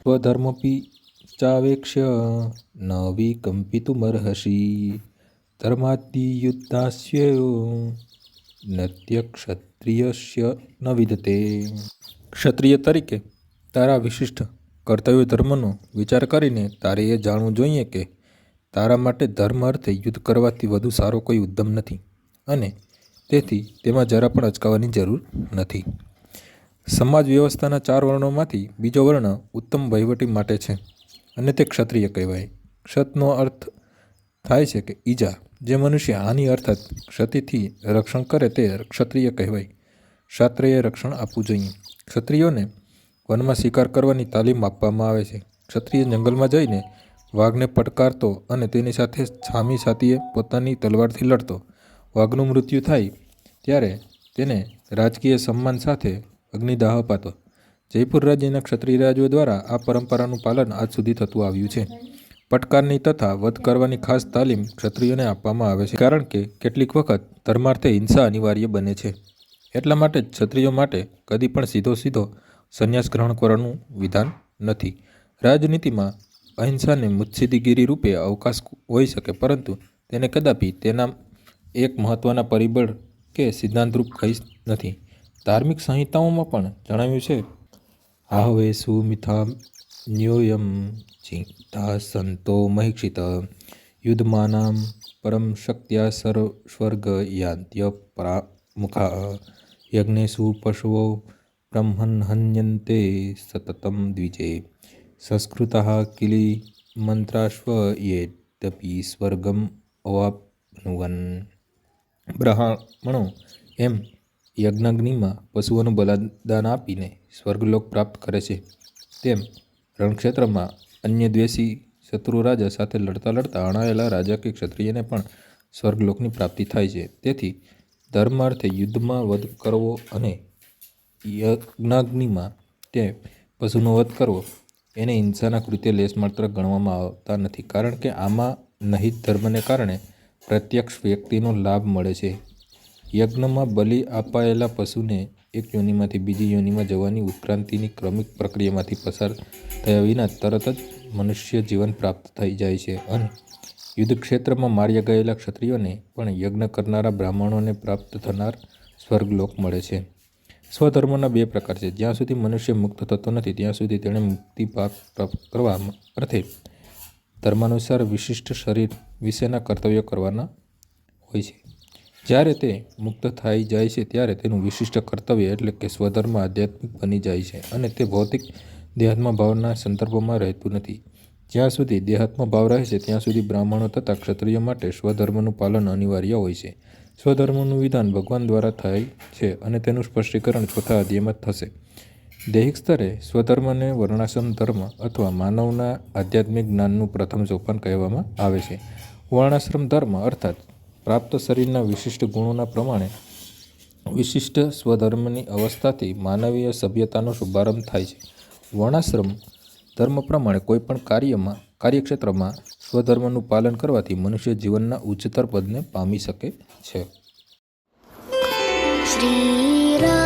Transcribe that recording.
સ્વધર્મપી ચાવેક્ષ્ય ન વિકમ્પિતુમર્હસि ધર્માદ્ધિયુદ્ધાસ્યો નત્ય ક્ષત્રિયસ્ય ન વિદતે ક્ષત્રિય તરીકે તારા વિશિષ્ટ કર્તવ્ય ધર્મનો વિચાર કરીને તારે એ જાણવું જોઈએ કે તારા માટે ધર્મ અર્થે યુદ્ધ કરવાથી વધુ સારો કોઈ ઉદ્યમ નથી અને તેથી તેમાં જરા પણ અચકાવાની જરૂર નથી. સમાજ વ્યવસ્થાના ચાર વર્ણોમાંથી બીજો વર્ણ ઉત્તમ વહીવટી માટે છે અને તે ક્ષત્રિય કહેવાય. ક્ષતનો અર્થ થાય છે કે ઈજા. જે મનુષ્ય હાનિ અર્થાત ક્ષતિથી રક્ષણ કરે તે ક્ષત્રિય કહેવાય. ક્ષત્રિય રક્ષણ આપવું જોઈએ. ક્ષત્રિયોને વનમાં શિકાર કરવાની તાલીમ આપવામાં આવે છે. ક્ષત્રિય જંગલમાં જઈને વાઘને પડકારતો અને તેની સાથે છામી છાતીએ પોતાની તલવારથી લડતો. વાઘનું મૃત્યુ થાય ત્યારે તેને રાજકીય સન્માન સાથે અગ્નિદાહ અપાતો જયપુર રાજ્યના ક્ષત્રિય રાજ્યો દ્વારા આ પરંપરાનું પાલન આજ સુધી થતું આવ્યું છે. પટકારની તથા વધ કરવાની ખાસ તાલીમ ક્ષત્રિયોને આપવામાં આવે છે. કારણ કે કેટલીક વખત ધર્માર્થે હિંસા અનિવાર્ય બને છે. એટલા માટે જ ક્ષત્રિયો માટે કદી પણ સીધો સીધો સંન્યાસ ગ્રહણ કરવાનું વિધાન નથી. રાજનીતિમાં અહિંસાને મુત્સદ્દીગીરી રૂપે અવકાશ હોઈ શકે, પરંતુ તેને કદાપી તેના એક મહત્ત્વના પરિબળ કે સિદ્ધાંતરૂપ કહી નથી. ધાર્મિક સંહિતાઓમાં પણ જણાવ્યું છે. આહવે સુમિથા ન્યોયમ ચિંતા સંતો મહિક્ષિત. યુદ્ધમાનામ પરમ શક્ત્યા સર્વ સ્વર્ગ યાંત્ય પરામુખા. યજ્ઞેશુ પશુઓ બ્રહ્મન હન્યન્તે સતતમ દ્વિજે. સંસ્કૃત કિલી મંત્રાશ્વ યેદપી સ્વર્ગમ અવાપનુવન. બ્રાહ્મણો, એમ યજ્ઞાગ્નિમાં પશુઓનું બલિદાન આપીને સ્વર્ગલોક પ્રાપ્ત કરે છે. તેમ રણક્ષેત્રમાં અન્ય દ્વેષી શત્રુ રાજા સાથે લડતા લડતા અણાયેલા રાજા કે ક્ષત્રિયને પણ સ્વર્ગલોકની પ્રાપ્તિ થાય છે. તેથી ધર્મ અર્થે યુદ્ધમાં વધ કરવો અને યજ્ઞાગ્નિમાં તે પશુનો વધ કરવો, એને હિંસાના કૃત્ય લેશ માત્ર ગણવામાં આવતા નથી. કારણ કે આમાં નહિત ધર્મને કારણે પ્રત્યક્ષ વ્યક્તિનો લાભ મળે છે. યજ્ઞમાં બલિ અપાયેલા પશુને એક યોનિમાંથી બીજી યોનિમાં જવાની ઉત્ક્રાંતિની ક્રમિક પ્રક્રિયામાંથી પસાર થયા વિના તરત જ મનુષ્ય જીવન પ્રાપ્ત થઈ જાય છે અને યુદ્ધ ક્ષેત્રમાં માર્યા ગયેલા ક્ષત્રિયોને પણ યજ્ઞ કરનારા બ્રાહ્મણોને પ્રાપ્ત થનાર સ્વર્ગલોક મળે છે. સ્વધર્મના બે પ્રકાર છે. જ્યાં સુધી મનુષ્ય મુક્ત થતો નથી, ત્યાં સુધી તેણે મુક્તિ પ્રાપ્ત કરવા અર્થે ધર્માનુસાર વિશિષ્ટ શરીર વિશેના કર્તવ્યો કરવાના હોય છે. જ્યારે તે મુક્ત થઈ જાય છે, ત્યારે તેનું વિશિષ્ટ કર્તવ્ય એટલે કે સ્વધર્મ આધ્યાત્મિક બની જાય છે અને તે ભૌતિક દેહાત્મ ભાવના સંદર્ભમાં રહેતું નથી. જ્યાં સુધી દેહાત્મ ભાવ રહે છે, ત્યાં સુધી બ્રાહ્મણો તથા ક્ષત્રિયો માટે સ્વધર્મનું પાલન અનિવાર્ય હોય છે. સ્વધર્મનું વિધાન ભગવાન દ્વારા થાય છે અને તેનું સ્પષ્ટીકરણ ચોથા અધ્યાયમાં થશે. દૈહિક સ્તરે સ્વધર્મને વર્ણાશ્રમ ધર્મ અથવા માનવના આધ્યાત્મિક જ્ઞાનનું પ્રથમ સોપાન કહેવામાં આવે છે. વર્ણાશ્રમ ધર્મ અર્થાત પ્રાપ્ત શરીરના વિશિષ્ટ ગુણોના પ્રમાણે વિશિષ્ટ સ્વધર્મની અવસ્થાથી માનવીય સભ્યતાનો શુભારંભ થાય છે. વર્ણાશ્રમ ધર્મ પ્રમાણે કોઈપણ કાર્યમાં, કાર્યક્ષેત્રમાં સ્વધર્મનું પાલન કરવાથી મનુષ્ય જીવનના ઉચ્ચતર પદને પામી શકે છે. શ્રી